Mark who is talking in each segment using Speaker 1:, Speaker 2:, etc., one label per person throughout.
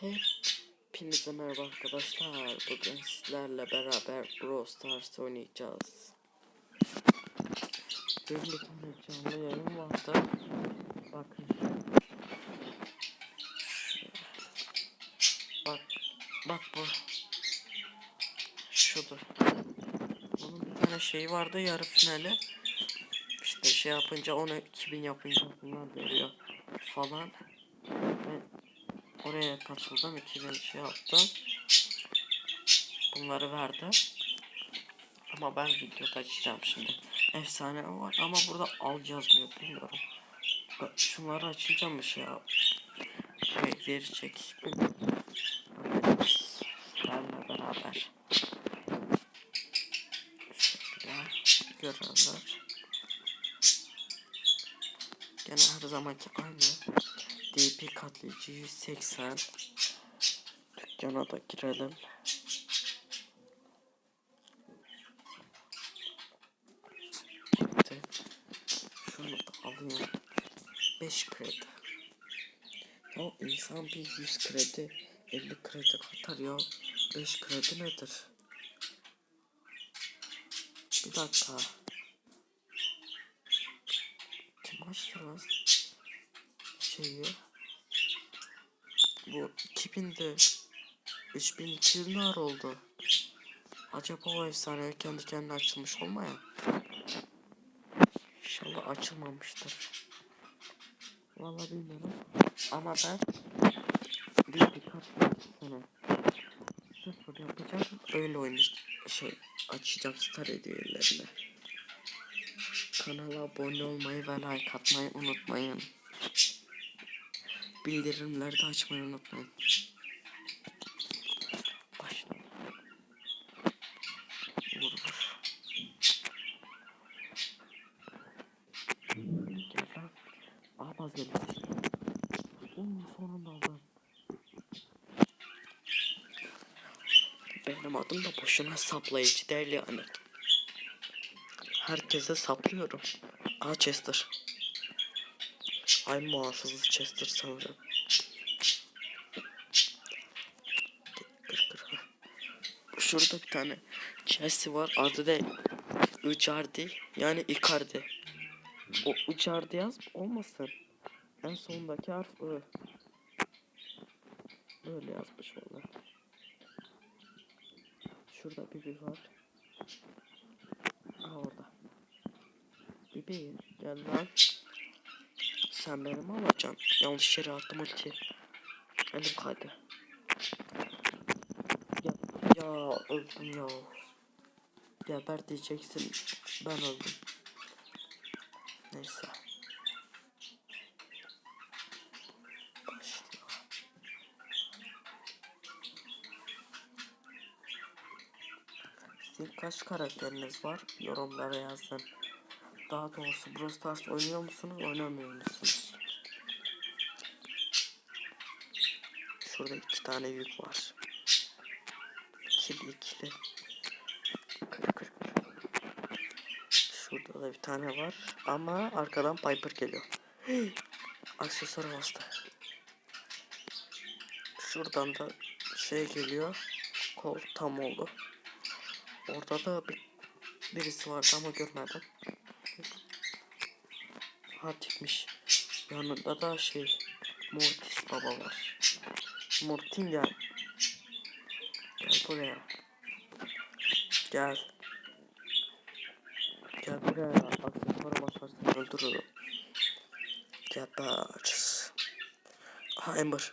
Speaker 1: Hepinize merhaba arkadaşlar. Bugün sizlerle beraber Brawl Stars oynayacağız. Dün bir tane canlı yayın vardı. Bakın. Bak, bak bu. Şudur. Bunun bir tane şeyi vardı yarı finali. İşte şey yapınca onu 2000 yapınca bunlar veriyor falan. Oraya katıldım 2000 şey yaptım. Bunları verdi. Ama ben video açacağım şimdi. Efsane var ama burada al yazmıyor bilmiyorum. Şunları açınca mı şey yap? Şey verecek. Bilmiyorum. Bakacağız. Sizlerle beraber. Şöyle. Gene her zamanki aynı. DP katlayıcı 180. Dükkana da girelim. Gitti. Şunu da alayım. 5 kredi. Ya insan bir 100 kredi 50 kredi katar ya. 5 kredi nedir? Bir dakika. Kim açtı lan? Şeyi. Bu 2000'de 3200 nar oldu. Acaba o efsane kendi kendine açılmış olmaya? İnşallah açılmamıştır. Vallahi bilmiyorum. Ama ben bir birkaç sene sıfır yapacağım. Öyle oyun şey açacağım star hediyelerini. Kanala abone olmayı ve like atmayı unutmayın. Bildirimleri de açmayı unutmayın. Başlayalım. Vur vur. Gel lan. Aa baz geldi. Oo sonunda. Benim adım da boşuna saplayıcı değil yani. Herkese saplıyorum. Aa Chester. Ay muhafızı Chester sanırım. Şurada bir tane Chelsea var. Adı da Icardi. Yani Icardi. O Icardi yaz olmasın. En sondaki harf I. Böyle yazmış valla. Şurada Bibi var. Aa orada. Bibi gel lan. Sen benim alacaksın. Yanlış yere attım ulti. Elim kaydı. Ya, ya öldüm ya. Geber diyeceksin. Ben öldüm. Neyse. Sizin kaç karakteriniz var? Yorumlara yazın. Daha doğrusu Brawl Stars oynuyor musunuz, oynamıyor musunuz? Şurada iki tane yük var. İkili ikili. Şurada da bir tane var. Ama arkadan Piper geliyor. Aksesuar bastı. Şuradan da şey geliyor. Kol tam oldu. Orada da bir, birisi vardı ama görmedim. Ha tikmiş. Yanında da şey Mortis baba var. Mortin gel. Gel buraya. Gel. Gel buraya. Aksesuara basarsan öldürürüm. Geber. Ha Ember.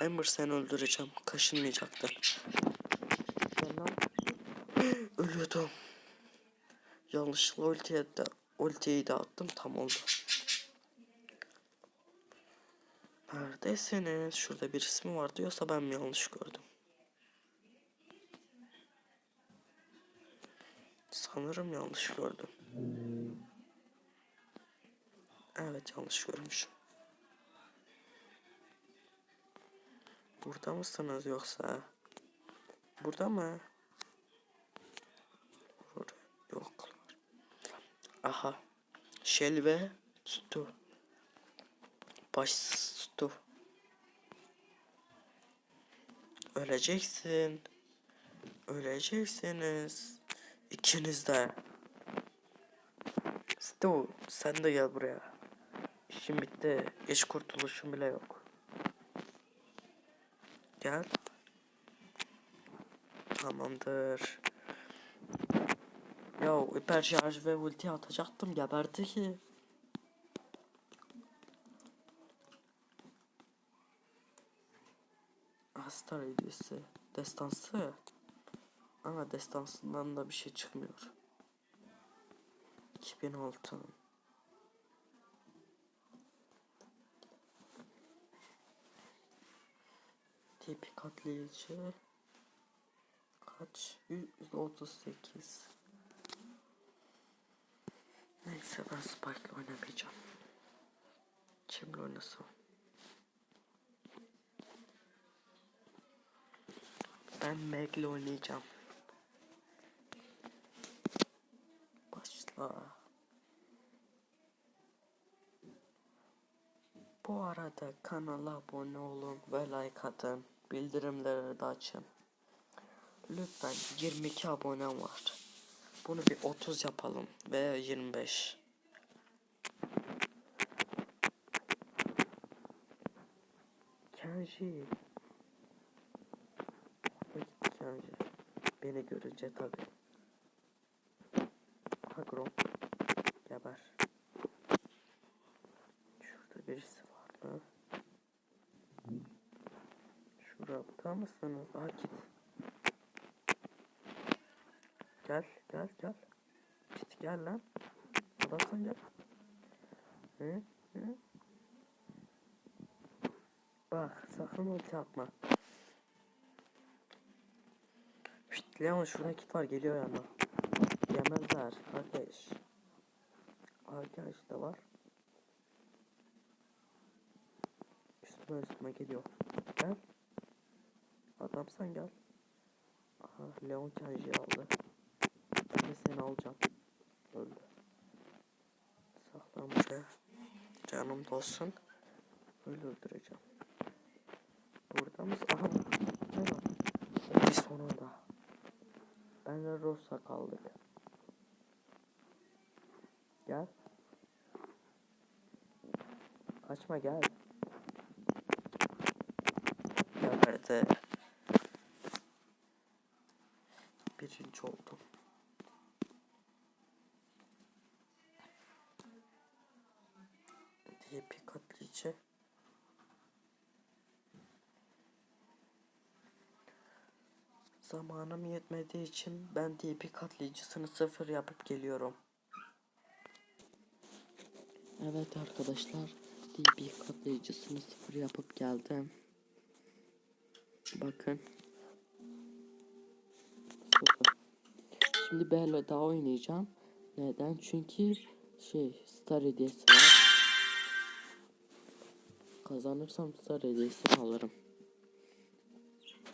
Speaker 1: Ember seni öldüreceğim. Lan. Ölüyordum. Yanlışlıkla ultiye de ultiyi de attım tam oldu. Neredesiniz? Şurada birisi mi var diyorsa ben mi yanlış gördüm? Sanırım yanlış gördüm. Evet yanlış görmüşüm. Burada mısınız yoksa? Burada mı? Burada yoklar. Aha. Shell ve Stu. Baş Stu. Öleceksin. Öleceksiniz. İkiniz de. Stu sen de gel buraya. İşim bitti. İş kurtuluşum bile yok. Gel. Tamamdır. Ya hiper şarj ve ulti atacaktım geberdi ki. Hasta hediyesi. Destansı. Ama destansından da bir şey çıkmıyor. 2006. Tipi katlayıcı. Kaç? 138. Neyse ben Spike'la oynamayacağım. Kimle oynasam? Ben Meg'le oynayacağım. Başla. Bu arada kanala abone olun ve like atın. Bildirimleri de açın. Lütfen 22 abonem var. Bunu bir 30 yapalım veya 25. Kenji. Kenji. Beni görünce tabi. Agro. Geber. Şurada birisi var mı? Şurada mısınız? Aa git. Gel gel gel. Git gel lan. Adamsan gel. Hı? Hı? Bak sakın ulti atma. Şşt Leon şurada kit var geliyor yanına. Yemezler kardeş. Arkadaş da var. Üstüme üstüme geliyor. Gel. Adamsan gel. Aha Leon Kenji'yi aldı. Ben de seni alacağım. Öldü. Saklan buraya. Canım dolsun. Öyle öldüreceğim. Burada mısın? Aha. Ne var? Bir sonunda. Ben de Rosa kaldık. Gel. Kaçma gel. Geberdi. Birinci DP katlayıcı. Zamanım yetmediği için ben DP katlayıcısını sıfır yapıp geliyorum. Evet arkadaşlar DP katlayıcısını sıfır yapıp geldim. Bakın. Sıfır. Şimdi Bella daha oynayacağım. Neden? Çünkü şey star hediyesi var. Kazanırsam star hediyesini alırım.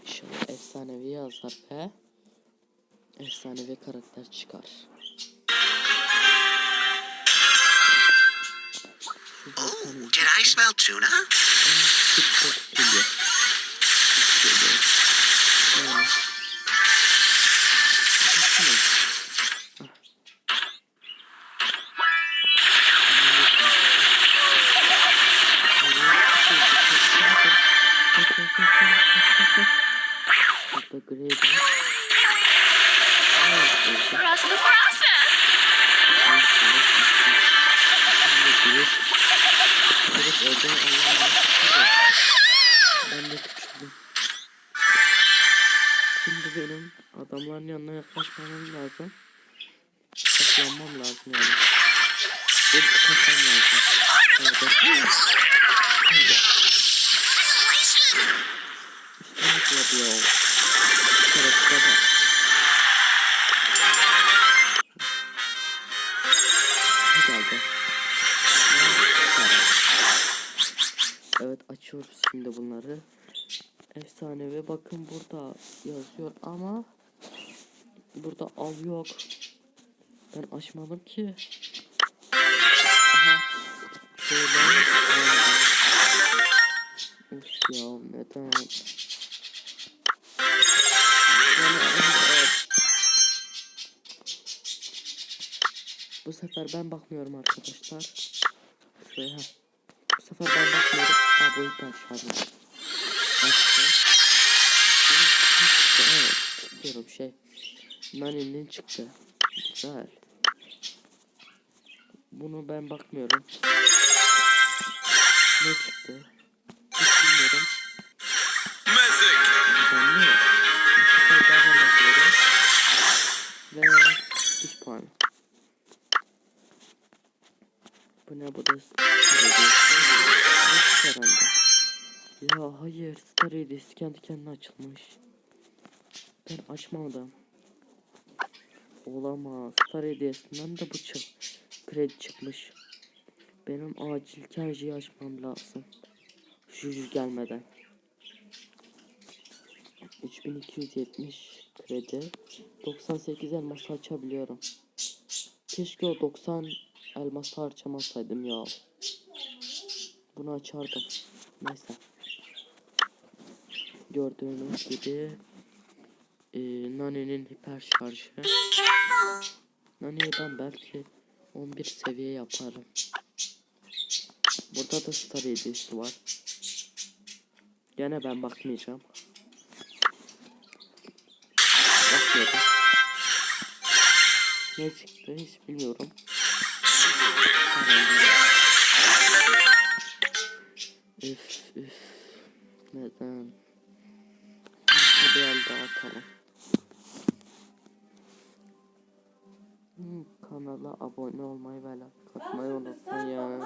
Speaker 1: İnşallah efsanevi yazar ve efsanevi karakter çıkar.
Speaker 2: Oh, did I smell tuna?
Speaker 1: Evden Allah'a mantıklı Ben de küçüldüm. Şimdi benim adamların yanına yaklaşmamam lazım. Saklanmam lazım yani. Bir kaçmam lazım. Hadi. Hadi. Üstüne atladı ya. Karakter bak. Hadi Evet açıyoruz şimdi bunları. Efsane ve bakın burada yazıyor ama burada av yok. Ben açmadım ki. Aha. Şöyle. Ya neden? Bu sefer ben bakmıyorum arkadaşlar. Şuraya. Bu sefer ben bakmıyorum. Aa ilk aşağıda. Başka. Evet. Diyorum şey. Nani'nin çıktı. Güzel. Bunu ben bakmıyorum. Ne çıktı? Kendi kendine açılmış. Ben açmadım. Olamaz. Star Hediyesi'nden de bu çık. Kredi çıkmış. Benim acil Kenji'yi açmam lazım. Juju gelmeden. 3270 kredi. 98 elması açabiliyorum. Keşke o 90 elması harcamasaydım ya. Bunu açardım. Neyse. Gördüğünüz gibi e, Nani'nin hiper şarjı. Nani'yi ben belki 11 seviye yaparım. Burada da star hediyesi var. Gene ben bakmayacağım. Bakmıyorum. Ne çıktı hiç bilmiyorum. Üf üf. Neden? Bir el daha atalım. Hmm, kanala abone olmayı ve like atmayı unutmayın.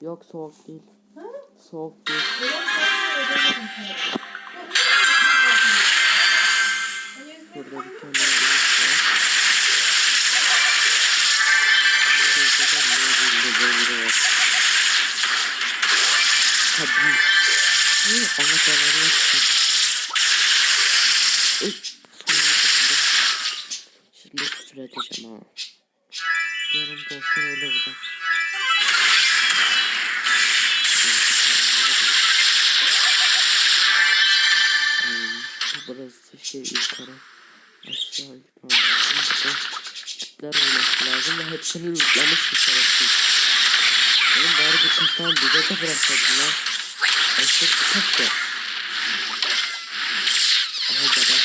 Speaker 1: Yok soğuk değil. Soğuk değil. Burada bir tane reis var. Şurada da Burası şey yukarı aşağı. Burada kitler olması lazım ve hepsini lootlamış bir şerefsiz. Oğlum bari bir kaç tane bize de bıraksaydın lan. Eşek kaç ya. Aha kadar.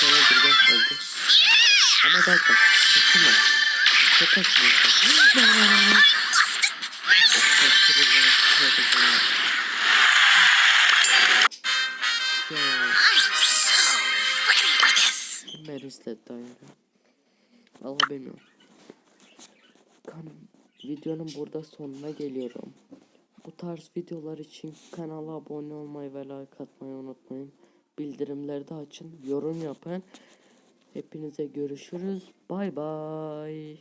Speaker 1: Sonra duracak öldü. Ama bak bak. Kaçınma. Çok kaçınıyorsun. Ne Valla bilmiyorum. Kan videonun burada sonuna geliyorum. Bu tarz videolar için kanala abone olmayı ve like atmayı unutmayın. Bildirimleri de açın, yorum yapın. Hepinize görüşürüz. Bay bay.